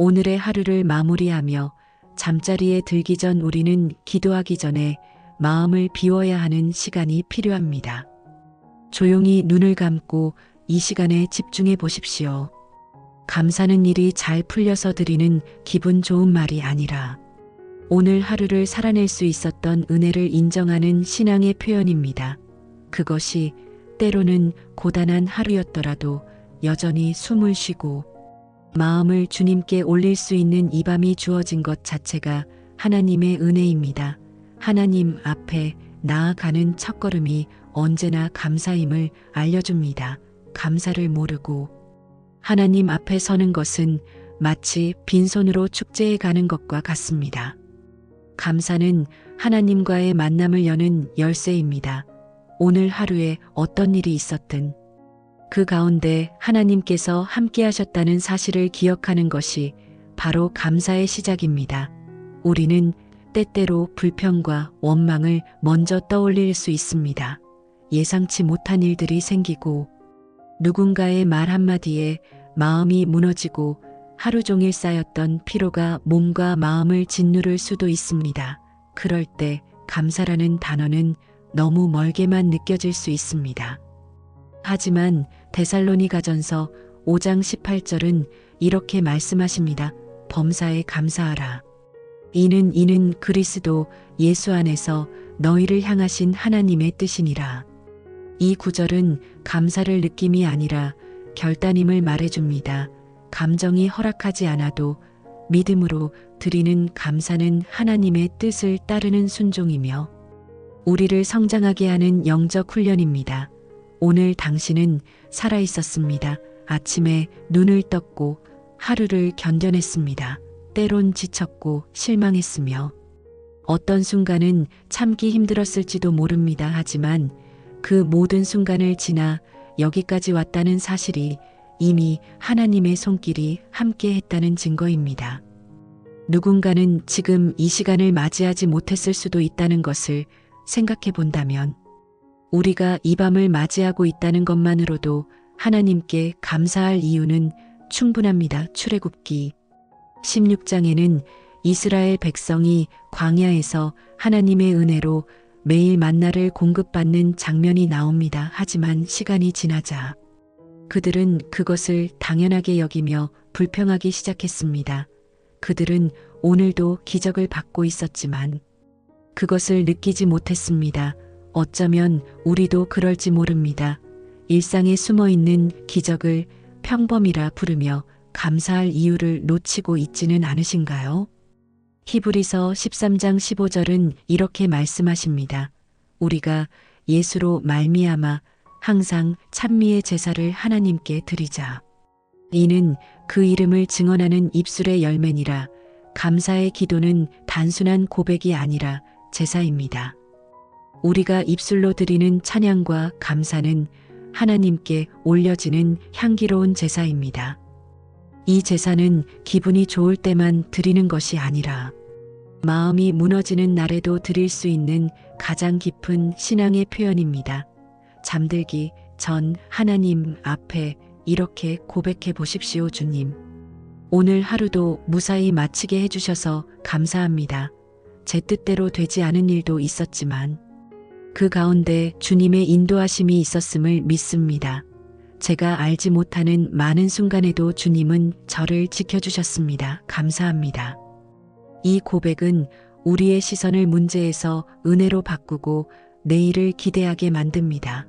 오늘의 하루를 마무리하며 잠자리에 들기 전 우리는 기도하기 전에 마음을 비워야 하는 시간이 필요합니다. 조용히 눈을 감고 이 시간에 집중해 보십시오. 감사는 일이 잘 풀려서 드리는 기분 좋은 말이 아니라 오늘 하루를 살아낼 수 있었던 은혜를 인정하는 신앙의 표현입니다. 그것이 때로는 고단한 하루였더라도 여전히 숨을 쉬고 마음을 주님께 올릴 수 있는 이 밤이 주어진 것 자체가 하나님의 은혜입니다. 하나님 앞에 나아가는 첫걸음이 언제나 감사임을 알려줍니다. 감사를 모르고 하나님 앞에 서는 것은 마치 빈손으로 축제에 가는 것과 같습니다. 감사는 하나님과의 만남을 여는 열쇠입니다. 오늘 하루에 어떤 일이 있었든 그 가운데 하나님께서 함께 하셨다는 사실을 기억하는 것이 바로 감사의 시작입니다. 우리는 때때로 불평과 원망을 먼저 떠올릴 수 있습니다. 예상치 못한 일들이 생기고 누군가의 말 한마디에 마음이 무너지고 하루 종일 쌓였던 피로가 몸과 마음을 짓누를 수도 있습니다. 그럴 때 감사라는 단어는 너무 멀게만 느껴질 수 있습니다. 하지만 데살로니가전서 5장 18절은 이렇게 말씀하십니다. 범사에 감사하라. 이는 이는 그리스도 예수 안에서 너희를 향하신 하나님의 뜻이니라. 이 구절은 감사를 느낌이 아니라 결단임을 말해줍니다. 감정이 허락하지 않아도 믿음으로 드리는 감사는 하나님의 뜻을 따르는 순종이며 우리를 성장하게 하는 영적 훈련입니다. 오늘 당신은 살아 있었습니다. 아침에 눈을 떴고 하루를 견뎌냈습니다. 때론 지쳤고 실망했으며 어떤 순간은 참기 힘들었을지도 모릅니다. 하지만 그 모든 순간을 지나 여기까지 왔다는 사실이 이미 하나님의 손길이 함께 했다는 증거입니다. 누군가는 지금 이 시간을 맞이하지 못했을 수도 있다는 것을 생각해 본다면 우리가 이 밤을 맞이하고 있다는 것만으로도 하나님께 감사할 이유는 충분합니다. 출애굽기 16장에는 이스라엘 백성이 광야에서 하나님의 은혜로 매일 만나를 공급받는 장면이 나옵니다. 하지만 시간이 지나자 그들은 그것을 당연하게 여기며 불평하기 시작했습니다. 그들은 오늘도 기적을 받고 있었지만 그것을 느끼지 못했습니다. 어쩌면 우리도 그럴지 모릅니다. 일상에 숨어 있는 기적을 평범이라 부르며 감사할 이유를 놓치고 있지는 않으신가요? 히브리서 13장 15절은 이렇게 말씀하십니다. 우리가 예수로 말미암아 항상 찬미의 제사를 하나님께 드리자. 이는 그 이름을 증언하는 입술의 열매니라 감사의 기도는 단순한 고백이 아니라 제사입니다. 우리가 입술로 드리는 찬양과 감사는 하나님께 올려지는 향기로운 제사입니다. 이 제사는 기분이 좋을 때만 드리는 것이 아니라 마음이 무너지는 날에도 드릴 수 있는 가장 깊은 신앙의 표현입니다. 잠들기 전 하나님 앞에 이렇게 고백해 보십시오, 주님. 오늘 하루도 무사히 마치게 해주셔서 감사합니다. 제 뜻대로 되지 않은 일도 있었지만 그 가운데 주님의 인도하심이 있었음을 믿습니다. 제가 알지 못하는 많은 순간에도 주님은 저를 지켜주셨습니다. 감사합니다. 이 고백은 우리의 시선을 문제에서 은혜로 바꾸고 내일을 기대하게 만듭니다.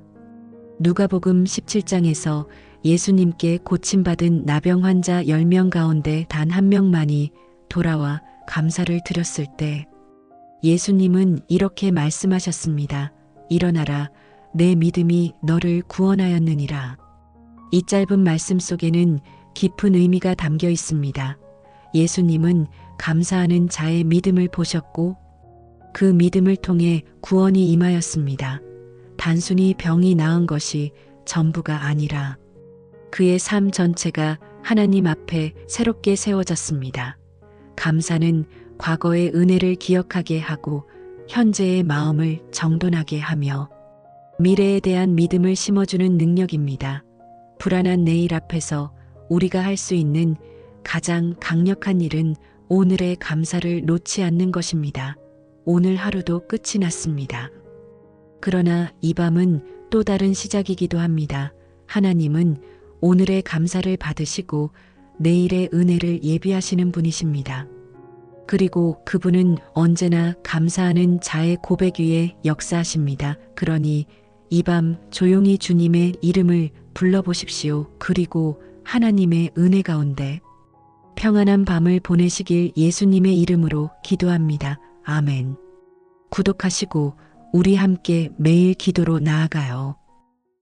누가복음 17장에서 예수님께 고침받은 나병 환자 10명 가운데 단 한 명만이 돌아와 감사를 드렸을 때 예수님은 이렇게 말씀하셨습니다. 일어나라, 내 믿음이 너를 구원하였느니라. 이 짧은 말씀 속에는 깊은 의미가 담겨 있습니다. 예수님은 감사하는 자의 믿음을 보셨고 그 믿음을 통해 구원이 임하였습니다. 단순히 병이 나은 것이 전부가 아니라 그의 삶 전체가 하나님 앞에 새롭게 세워졌습니다. 감사는 과거의 은혜를 기억하게 하고 현재의 마음을 정돈하게 하며 미래에 대한 믿음을 심어주는 능력입니다. 불안한 내일 앞에서 우리가 할 수 있는 가장 강력한 일은 오늘의 감사를 놓지 않는 것입니다. 오늘 하루도 끝이 났습니다. 그러나 이 밤은 또 다른 시작이기도 합니다. 하나님은 오늘의 감사를 받으시고 내일의 은혜를 예비하시는 분이십니다. 그리고 그분은 언제나 감사하는 자의 고백 위에 역사하십니다. 그러니 이 밤 조용히 주님의 이름을 불러보십시오. 그리고 하나님의 은혜 가운데 평안한 밤을 보내시길 예수님의 이름으로 기도합니다. 아멘. 구독하시고 우리 함께 매일 기도로 나아가요.